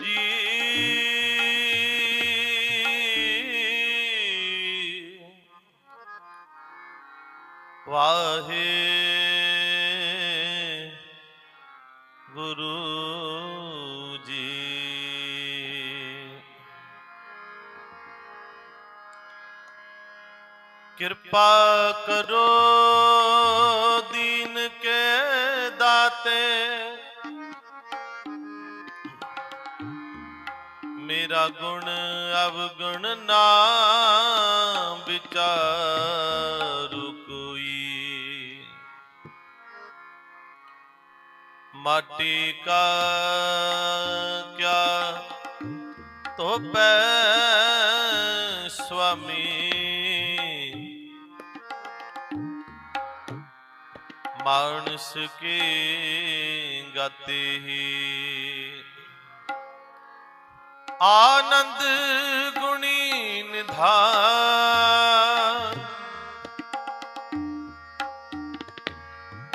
ਜੀ। ਵਾਹੇ ਗੁਰੂ ਜੀ। ਕਿਰਪਾ ਕਰੋ ਦੀਨ ਕੇ ਦਾਤੇ। ਮੇਰਾ ਗੁਣ ਅਵਗੁਣ ਨਾ ਵਿਚਾਰੂ ਕੋਈ। ਮਾਟੀ ਕਾ ਕਿਆ ਤੋਪੈ ਸੁਆਮੀ। ਮਾਨਸ ਕੀ ਗਤੀ ਹੀ ਆਨੰਦ ਗੁਣੀ ਨਿਧਾਨ।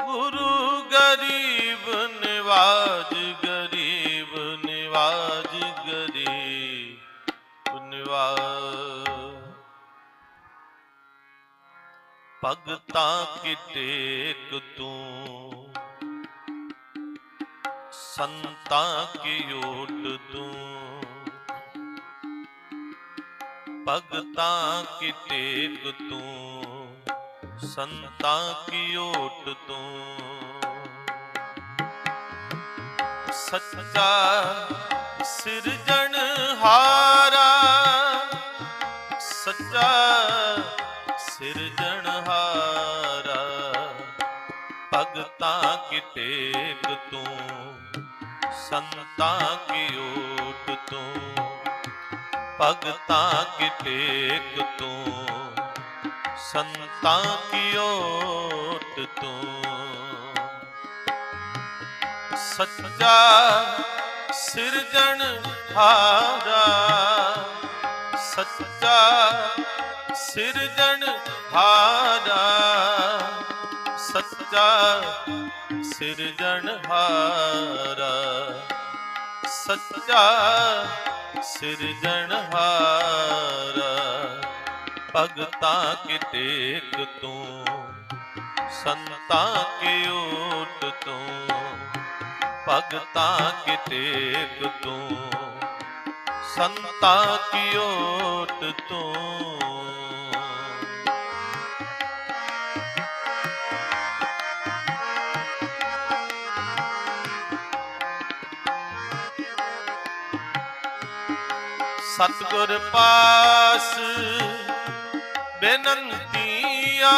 ਗੁਰੂ ਗਰੀਬ ਨਿਵਾਜ ਗਰੀਬ ਨਿਵਾਜ ਗਰੀਬ ਨਿਵਾਜ। ਭਗਤਾਂ ਕੀ ਟੇਕ ਤੂੰ, ਸੰਤਾਂ ਕੀ ਓਟ ਤੂੰ? ਭਗਤਾਂ ਕੀ ਟੇਕ ਤੂੰ ਸੰਤਾਂ ਕੀ ਓਟ ਤੂੰ। ਸੱਚਾ ਸਿਰਜਣ ਹਾਰਾ, ਸੱਚਾ ਸਿਰਜਣ ਹਾਰਾ, ਭਗਤਾਂ ਕੀ ਟੇਕ ਤੂੰ ਸੰਤਾਂ ਕੀ ਓਟ ਭਗਤਾਂ ਕੀ ਟੇਕ ਤੂੰ, ਸੰਤਾਂ ਕੀ ਓਟ ਤੂੰ। ਸੱਚਾ ਸਿਰਜਣ ਹਾਰਾ, ਸੱਚਾ ਸਿਰਜਣ ਹਾਰਾ, ਸੱਚਾ ਸਿਰਜਣ ਹਾਰਾ, ਸੱਚਾ ਸਿਰਜਣਹਾਰਾ ਭਗਤਾਂ ਕੀ ਟੇਕ ਤੂੰ, ਸੰਤਾਂ ਕੀ ਓਟ ਤੂੰ, ਭਗਤਾਂ ਕੀ ਟੇਕ ਤੂੰ, ਸੰਤਾਂ ਕੀ ਓਟ ਤੂੰ। ਸਤਗੁਰ ਪਾਸ ਬੇਨੰਤੀਆਂ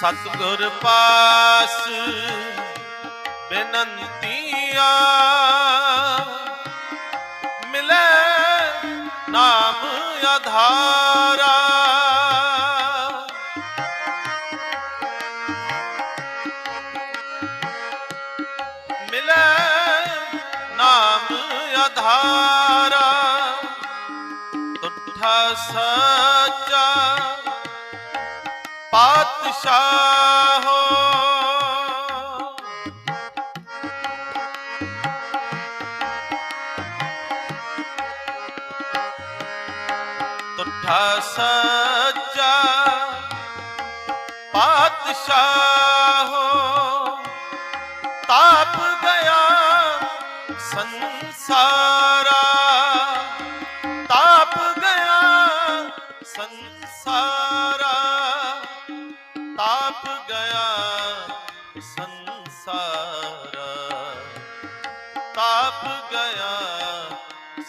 ਸਤਗੁਰ ਪਾਸ ਬੇਨੰਤੀਆਂ ਮਿਲੇ ਨਾਮ ਆਧਾਰਾ। ਆਧਾਰਾ ਤੁਠਾ ਸੱਚਾ ਪਾਤਸ਼ਾਹ ਤੁਠਾ ਸੱਚਾ ਪਾਤਸ਼ਾਹ ਤਾਪ ਗਿਆ ਸੰਸਾਰਾ ਸੰਸਾਰਾ, ਤਾਪ ਗਿਆ ਸੰਸਾਰਾ। ਤਾਪ ਗਿਆ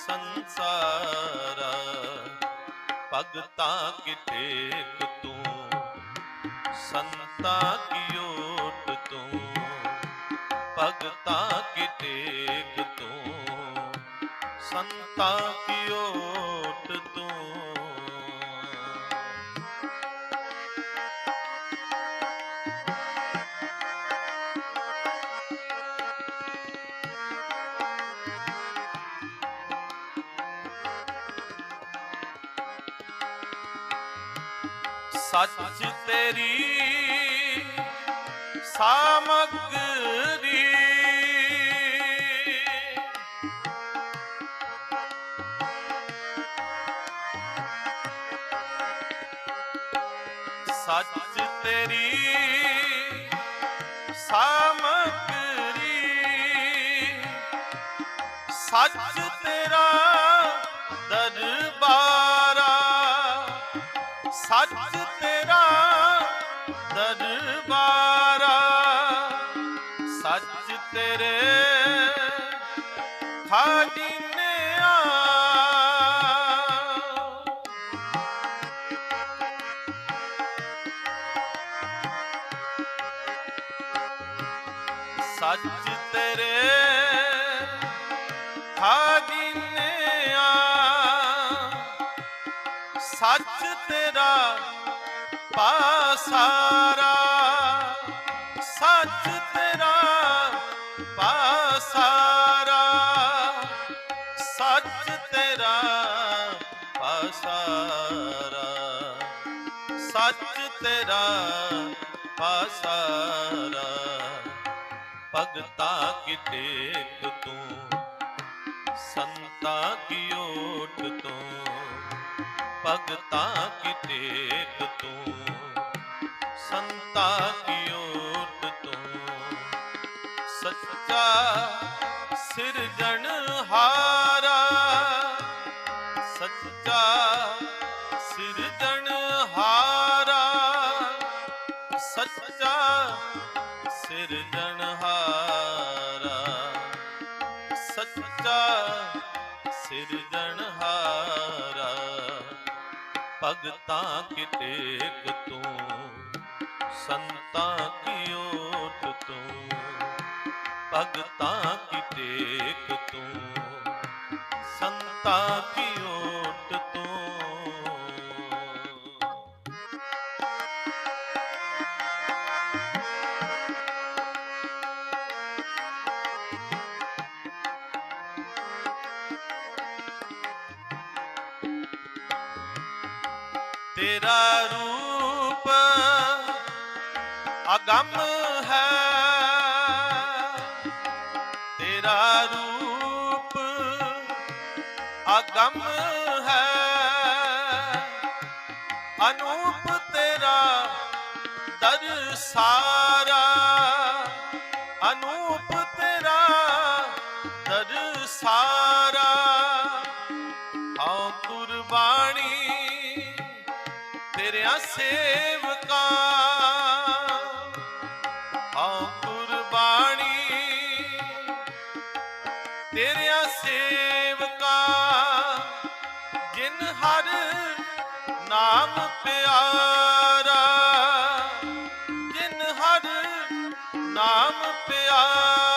ਸੰਸਾਰਾ। ਭਗਤਾਂ ਕੀ ਟੇਕ ਤੂੰ? ਸੰਤਾਂ ਕੀ ਓਟ ਤੂੰ? ਭਗਤਾਂ ਕੀ ਤੂੰ? ਸੰਤਾਂ ਕੀ ਓਟ ਸੱਚ ਤੇਰੀ ਸਾਮਗਰੀ ਸੱਚ ਤੇਰੀ ਸਾਮਗਰੀ ਸੱਚ ਤੇਰਾ ਸੱਚ ਤੇਰਾ ਦਰਬਾਰਾ ਸੱਚ ਤੇਰੇ ਖਾਜਿਨਿਆ ਸੱਚ ਤੇਰੇ ਖਾਜਿਨਿਆ ਸੱਚ ਤੇਰਾ ਪਾਸਾਰਾ ਸੱਚ ਤੇਰਾ ਪਾਸਾਰਾ ਸੱਚ ਤੇਰਾ ਪਾਸਾਰਾ ਸੱਚ ਤੇਰਾ ਪਾਸਾਰਾ ਭਗਤਾ ਕੀ ਟੇਕ ਤੂੰ, ਸੰਤਾ ਕੀ ਓਟ ਤੂੰ। ਭਗਤਾ ਕੀ ਟੇਕ ਤੂੰ। ਸੰਤਾ ਕੀ ਭਗਤਾ ਕਿਤੇਕ ਤੂੰ? ਸੰਤਾ ਕੀ ਓਟ ਤੂੰ? ਭਗਤਾਂ ਕੀ ਤੂੰ? ਸੰਤਾ ਕੀ ਤੇਰਾ ਰੂਪ ਅਗੰਮ ਹੈ। ਤੇਰਾ ਰੂਪ ਅਗੰਮ ਹੈ। ਅਨੂਪ ਤੇਰਾ ਦਰ ਸਾਰਾ। ਅਨੂਪ ਤੇਰਾ ਦਰ ਸਾਰਾ। ਸੇਵਕਾ। ਹਾਂ ਕੁਰਬਾਨੀ ਤੇਰਿਆਂ ਸੇਵਕਾਂ ਜਿਨ ਹਰ ਨਾਮ ਪਿਆਰਾ। ਜਿਨ ਹਰ ਨਾਮ ਪਿਆਰਾ।